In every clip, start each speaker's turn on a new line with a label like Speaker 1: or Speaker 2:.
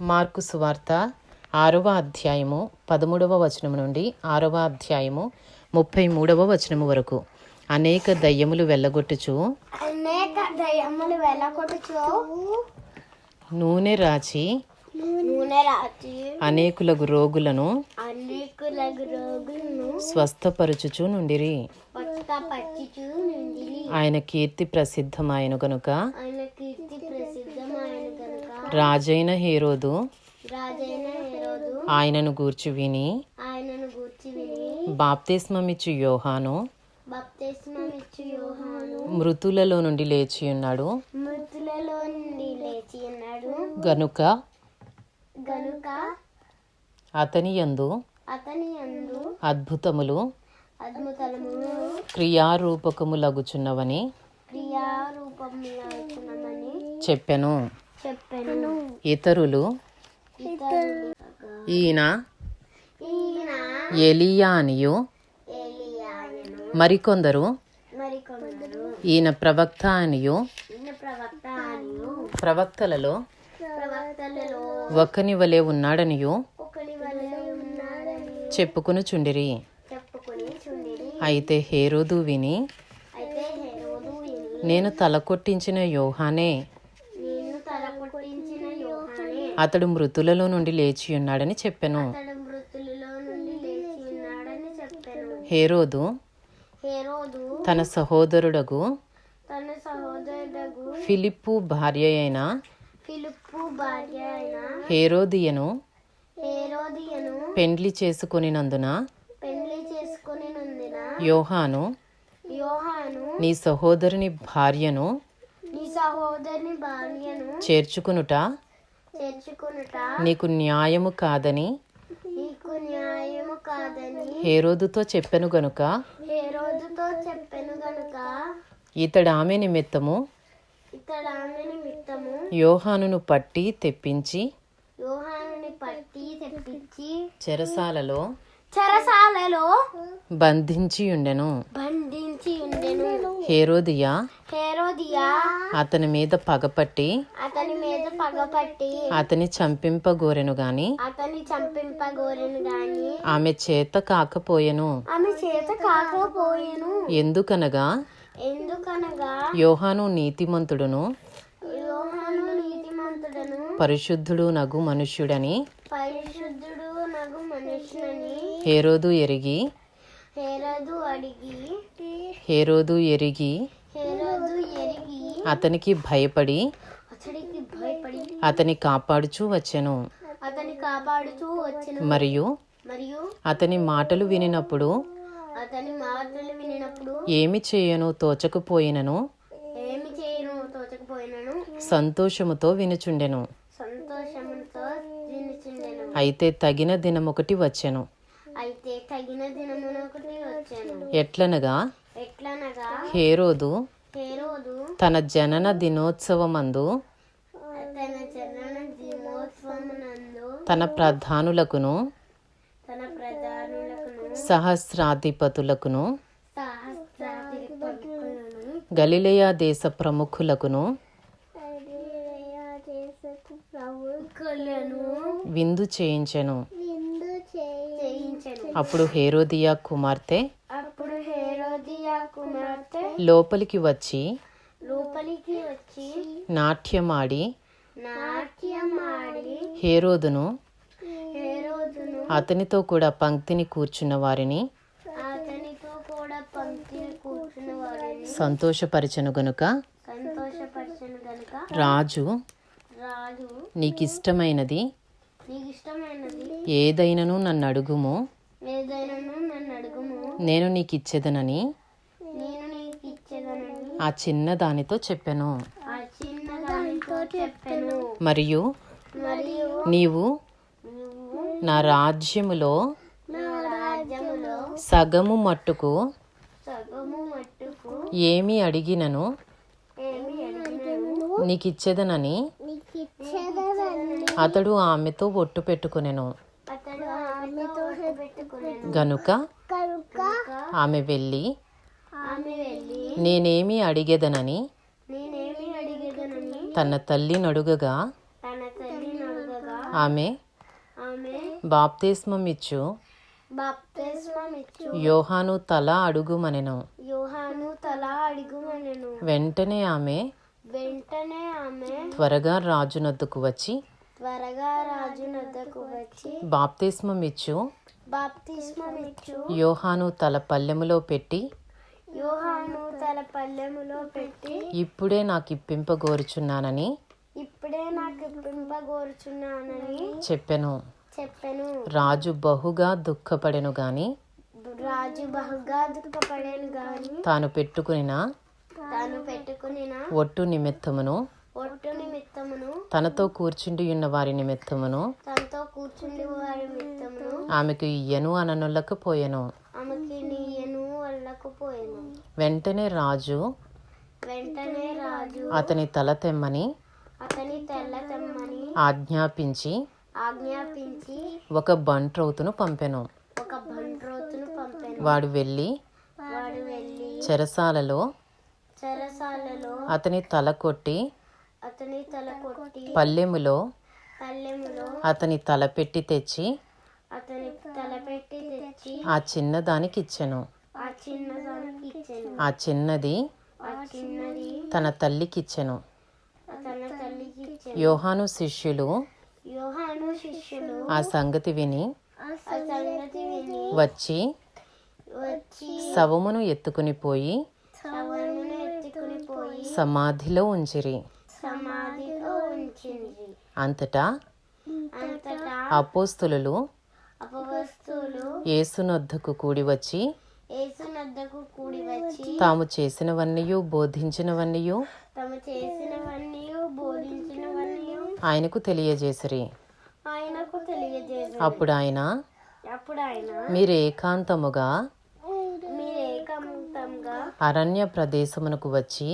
Speaker 1: Mark సువార్త ఆరవ అధ్యాయము పదమూడవ వచనము నుండి ఆరవ అధ్యాయము ముప్పై మూడవ వచనము వరకు. అనేక దయ్యములు వెళ్ళగొట్టుచు
Speaker 2: అనేక దయ్యములు వెళ్ళగొట్టుచు
Speaker 1: నూనె రాచి
Speaker 2: నూనె రాచి
Speaker 1: అనేకులకు రోగులను
Speaker 2: అనేకుల రోగులను
Speaker 1: స్వస్థపరచుచు నుండిరి. ఆయన కీర్తి ప్రసిద్ధమాయను గనుక
Speaker 2: ఆయన
Speaker 1: రాజైన హేరోదు ఆయనను గూర్చి విని బాప్తిస్మమిచ్చు యోహాను మృతులలో నుండి లేచి ఉన్నాడు. గనుక
Speaker 2: గనుక
Speaker 1: అతని యందు అద్భుతములు క్రియారూపకములగుచున్నవని చెప్పెను.
Speaker 2: చెప్పాను
Speaker 1: ఇతరులు. ఈయన.
Speaker 2: ఈయన.
Speaker 1: ఎలియా అనియు
Speaker 2: ఏలియాయను
Speaker 1: మరికొందరు. ఈయన ప్రవక్త అనియు ప్రవక్తలలో. ఒకని వలె ఉన్నాడనియు.
Speaker 2: చెప్పుకొని చుండిరి.
Speaker 1: అయితే హేరోదు విని
Speaker 2: అయితే హెరోదు విని.
Speaker 1: నేను తలకొట్టించిన యోహానే
Speaker 2: నేను తల కొట్టించిన యోహానే
Speaker 1: అతడు మృతులలో నుండి లేచి ఉన్నాడని చెప్పెను. హేరోదు తన సహోదరుడగు ఫిలిప్పు భార్య అయిన హేరోదియను పెండ్లి చేసుకొనినందున యోహాను నీ సహోదరుని భార్యను చేర్చుకునుట నీకు న్యాయము కాదని
Speaker 2: నీకు న్యాయము కాదని
Speaker 1: హేరోదుతో చెప్పెను గనుక.
Speaker 2: హేరోదుతో చెప్పెను గనుక.
Speaker 1: ఇతడు ఆమె నిమిత్తము
Speaker 2: ఇతడు ఆమె నిమిత్తము
Speaker 1: యోహానును పట్టి తెప్పించి
Speaker 2: యోహానుని పట్టి తెప్పించి
Speaker 1: చెరసాలలో
Speaker 2: చెరసాలలో
Speaker 1: బంధించి ఉండెను.
Speaker 2: ఉండెను
Speaker 1: హేరోదియా
Speaker 2: హేరోదియా
Speaker 1: అతని మీద పగపట్టి
Speaker 2: అతని మీద పగపట్టి
Speaker 1: అతని చంపింపగోరెను గాని
Speaker 2: అతని చంపింపగోరెను గాని
Speaker 1: ఆమె చేత కాకపోయెను.
Speaker 2: ఆమె చేత కాకపోయెను.
Speaker 1: ఎందుకనగా
Speaker 2: ఎందుకనగా
Speaker 1: యోహాను నీతిమంతుడును
Speaker 2: యోహాను నీతిమంతుడను
Speaker 1: పరిశుద్ధుడు నగు మనుష్యుడని
Speaker 2: పరిశుద్ధుడు నగు మనుషులని
Speaker 1: హేరోదు ఎరిగి
Speaker 2: హేరదు అడిగి
Speaker 1: హేరోదు ఎరిగి
Speaker 2: హేరదు ఎరిగి
Speaker 1: అతనికి భయపడి అతని కాపాడుచూ వచ్చెను.
Speaker 2: అతని కాపాడుతూ వచ్చిన.
Speaker 1: మరియు
Speaker 2: మరియు
Speaker 1: అతని మాటలు వినినప్పుడు
Speaker 2: అతని మాటలు వినినప్పుడు
Speaker 1: ఏమి చేయను తోచకపోయినను
Speaker 2: ఏమి చేయను తోచకపోయినను
Speaker 1: సంతోషముతో వినుచుండెను.
Speaker 2: సంతోషముతో వినిచుండెను.
Speaker 1: అయితే తగిన దినమొకటి వచ్చెను.
Speaker 2: అయితే తగిన వచ్చాను.
Speaker 1: ఎట్లనగా?
Speaker 2: ఎట్లనగా?
Speaker 1: హేరోదు
Speaker 2: హేరోదు
Speaker 1: తన జనన దినోత్సవమందు
Speaker 2: తన జనన దినోత్సవమునందు
Speaker 1: తన ప్రధానులకును
Speaker 2: తన ప్రధానులకును
Speaker 1: సహస్రాధిపతులకును గలిలయ దేశ ప్రముఖులకును విందు చేయించెను. అప్పుడు హేరోదియా కుమార్తె
Speaker 2: అప్పుడు హేరోదియా కుమార్తె
Speaker 1: లోపలికి వచ్చి
Speaker 2: లోపలికి వచ్చి
Speaker 1: నాట్యమాడి
Speaker 2: నాట్యమాడి
Speaker 1: హేరోదును
Speaker 2: హేరోదును
Speaker 1: అతనితో కూడా పంక్తిని కూర్చున్న వారిని
Speaker 2: అతనితో కూడా పంక్తిని కూర్చున్న వారిని
Speaker 1: సంతోషపరచను గనుక
Speaker 2: సంతోషపరచను గనుక
Speaker 1: రాజు
Speaker 2: రాజు
Speaker 1: నీకిష్టమైనది
Speaker 2: నీకు ఇష్టమైనది
Speaker 1: ఏదైనను
Speaker 2: ఏదైనాను నన్ను అడుగుము
Speaker 1: నేను
Speaker 2: నీకు ఇచ్చేదనని
Speaker 1: ఆ చిన్న దానితో చెప్పెను. మరియు నీవు నా రాజ్యములో సగము మట్టుకు ఏమి అడిగినను నీకిచ్చేదనని
Speaker 2: నీకు ఇచ్చేదనని
Speaker 1: అతడు ఆమెతో ఒట్టు పెట్టుకునెను. గనుక ఆమె వెళ్ళి నేనేమి అడిగేదనని తన తల్లి నడుగగా
Speaker 2: తన తల్లి నడుగగా
Speaker 1: ఆమె బాప్తిస్మం ఇచ్చు యోహాను తల అడుగుమనెను.
Speaker 2: యోహాను తల అడుగుమనెను.
Speaker 1: వెంటనే ఆమె
Speaker 2: వెంటనే ఆమె
Speaker 1: త్వరగా రాజునొద్దకు వచ్చి
Speaker 2: త్వరగా వచ్చి
Speaker 1: బాప్తిస్మం ఇచ్చు యోహాను తల పల్లెములో పెట్టి
Speaker 2: యోహాను తల పల్లెములో పెట్టి
Speaker 1: ఇప్పుడే నాకు ఇప్పింపగోరుచున్నానని
Speaker 2: ఇప్పుడే నాకు పింపగోరుచున్నానని
Speaker 1: చెప్పెను.
Speaker 2: చెప్పెను.
Speaker 1: రాజు బహుగా దుఃఖపడెను గాని
Speaker 2: రాజు బహుగా దుఃఖపడేను గాని
Speaker 1: తాను పెట్టుకునిన
Speaker 2: తాను పెట్టుకుని
Speaker 1: ఒట్టు నిమిత్తమును
Speaker 2: ఒట్టు నిమిత్తమును
Speaker 1: తనతో కూర్చుండి ఉన్న వారి నిమిత్తమును
Speaker 2: తనతో కూర్చుండి వారి నిమిత్తమును
Speaker 1: ఆమెకు ఇయ్యను
Speaker 2: నీయను వెళ్ళకపోయాను
Speaker 1: వెంటనే రాజు
Speaker 2: వెంటనే రాజు
Speaker 1: అతని తల తెమ్మని
Speaker 2: అతని తెల్ల తెమ్మని
Speaker 1: ఆజ్ఞాపించి
Speaker 2: ఆజ్ఞాపించి
Speaker 1: ఒక బంట్రౌతును పంపెను.
Speaker 2: ఒక బండ్రోతును పంపాను.
Speaker 1: వాడు వెళ్ళి
Speaker 2: వాడు వెళ్ళి
Speaker 1: చెరసాలలో
Speaker 2: చెరసాలలో
Speaker 1: అతని తల కొట్టి
Speaker 2: అతని తల కొట్టి
Speaker 1: పల్లెములో
Speaker 2: పల్లెములో
Speaker 1: అతని తల పెట్టి తెచ్చి
Speaker 2: తెచ్చి
Speaker 1: ఆ చిన్నదానికి ఇచ్చెను.
Speaker 2: ఆ చిన్నదానికి ఇచ్చాను.
Speaker 1: ఆ చిన్నది
Speaker 2: ఆ చిన్నది
Speaker 1: తన తల్లికిచ్చెను
Speaker 2: తన తల్లికి ఇచ్చాను.
Speaker 1: యోహాను శిష్యులు
Speaker 2: యోహాను శిష్యులు
Speaker 1: ఆ సంగతి విని
Speaker 2: ఆ సంగతి విని
Speaker 1: వచ్చి
Speaker 2: వచ్చి
Speaker 1: శవమును ఎత్తుకుని పోయి
Speaker 2: సవరమును ఎత్తుకుని పోయి
Speaker 1: సమాధిలో ఉంచిరి.
Speaker 2: సమాధిలో ఉంచింది
Speaker 1: అంతటా
Speaker 2: అంతటా
Speaker 1: అపోస్తులు
Speaker 2: అపవస్తువులు
Speaker 1: యేసునొద్దకు కూడి వచ్చి
Speaker 2: యేసునద్దకు కూడి వచ్చి
Speaker 1: తాము చేసినవన్నీయు బోధించినవన్నీయు
Speaker 2: తమ చేసినవన్నీ బోధించినవన్నీ
Speaker 1: ఆయనకు తెలియజేసిరి.
Speaker 2: ఆయనకు
Speaker 1: అప్పుడు ఆయన
Speaker 2: అప్పుడు ఆయన
Speaker 1: మీరు ఏకాంతముగా
Speaker 2: మీరు ఏకాంతంగా
Speaker 1: అరణ్య ప్రదేశమునకు వచ్చి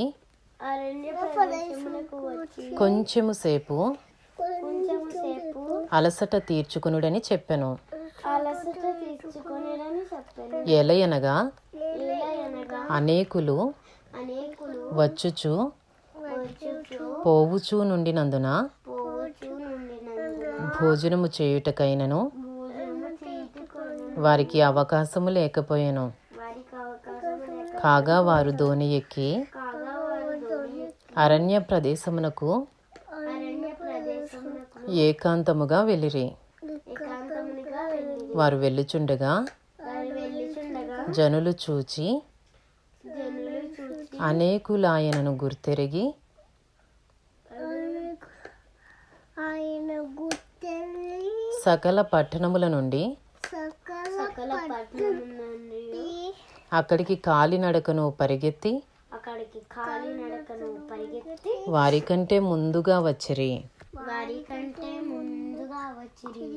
Speaker 2: అరణ్య ప్రదేశమునకు వచ్చి
Speaker 1: కొంచెము సేపు అలసట తీర్చుకునుడని చెప్పాను. ఎలయనగా అనేకులు వచ్చుచు పోవుచూ నుండినందున భోజనము చేయుటకైనను వారికి అవకాశము లేకపోయెను. కాగా వారు దోణి ఎక్కి అరణ్య ప్రదేశమునకు ఏకాంతముగా వెళ్ళిరి. వారు వెళ్ళిచుండగా జనులు చూచి అనేకులాయనను గుర్తెరిగి సకల పట్టణముల నుండి అక్కడికి కాలినడకను
Speaker 2: పరిగెత్తి
Speaker 1: వారికంటే ముందుగా వచ్చిరి.
Speaker 2: వారి కంటే ముందుగా వచ్చిరి.